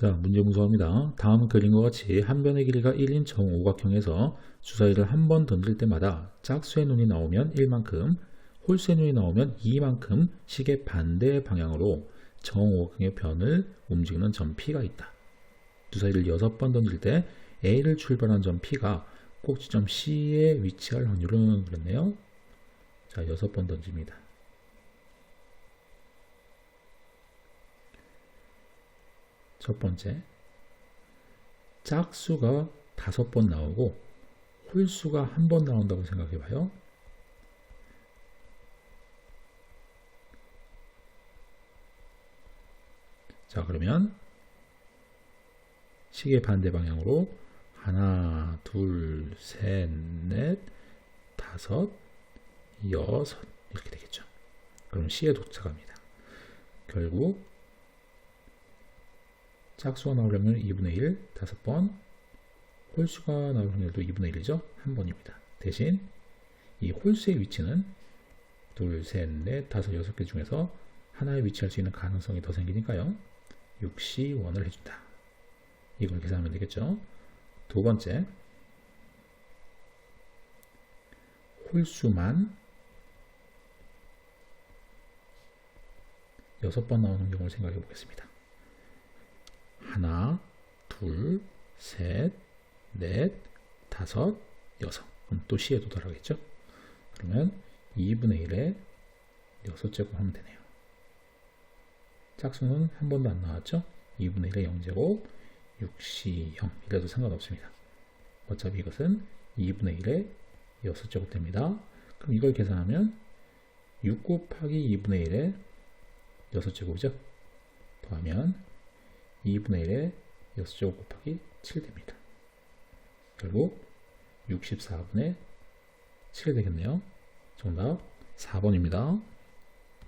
자, 문제 무서합니다. 다음 그림과 같이 한 변의 길이가 1인 정오각형에서 주사위를 한 번 던질 때마다 짝수의 눈이 나오면 1만큼, 홀수의 눈이 나오면 2만큼 식의 반대 방향으로 정오각형의 변을 움직이는 점 P가 있다. 주사위를 6번 던질 때 A를 출발한 점 P가 꼭지점 C에 위치할 확률은 그랬네요. 자, 6번 던집니다. 첫 번째, 짝수가 다섯 번 나오고 홀수가 한 번 나온다고 생각해 봐요. 자, 그러면 시계 반대 방향으로 하나, 둘, 셋, 넷, 다섯, 여섯 이렇게 되겠죠. 그럼 C에 도착합니다. 결국 짝수가 나올 확률 2분의 1, 다섯 번 홀수가 나올 확률도 2분의 1이죠. 한 번입니다. 대신 이 홀수의 위치는 둘, 셋, 넷, 다섯, 여섯 개 중에서 하나에 위치할 수 있는 가능성이 더 생기니까요. 6시 원을 해준다. 이걸 계산하면 되겠죠. 두 번째, 홀수만 여섯 번 나오는 경우를 생각해 보겠습니다. 하나, 둘, 셋, 넷, 다섯, 여섯. 그럼 또 C에 도달하겠죠? 그러면 2분의 1에 6제곱 하면 되네요. 짝수는 한 번도 안 나왔죠? 2분의 1에 0제곱, 6C 0. 이래도 상관없습니다. 어차피 이것은 2분의 1에 6제곱 됩니다. 그럼 이걸 계산하면 6 곱하기 2분의 1에 6제곱이죠? 더하면 2분의 1에 6제곱 곱하기 7 됩니다. 결국 64분의 7 되겠네요. 정답 4번입니다.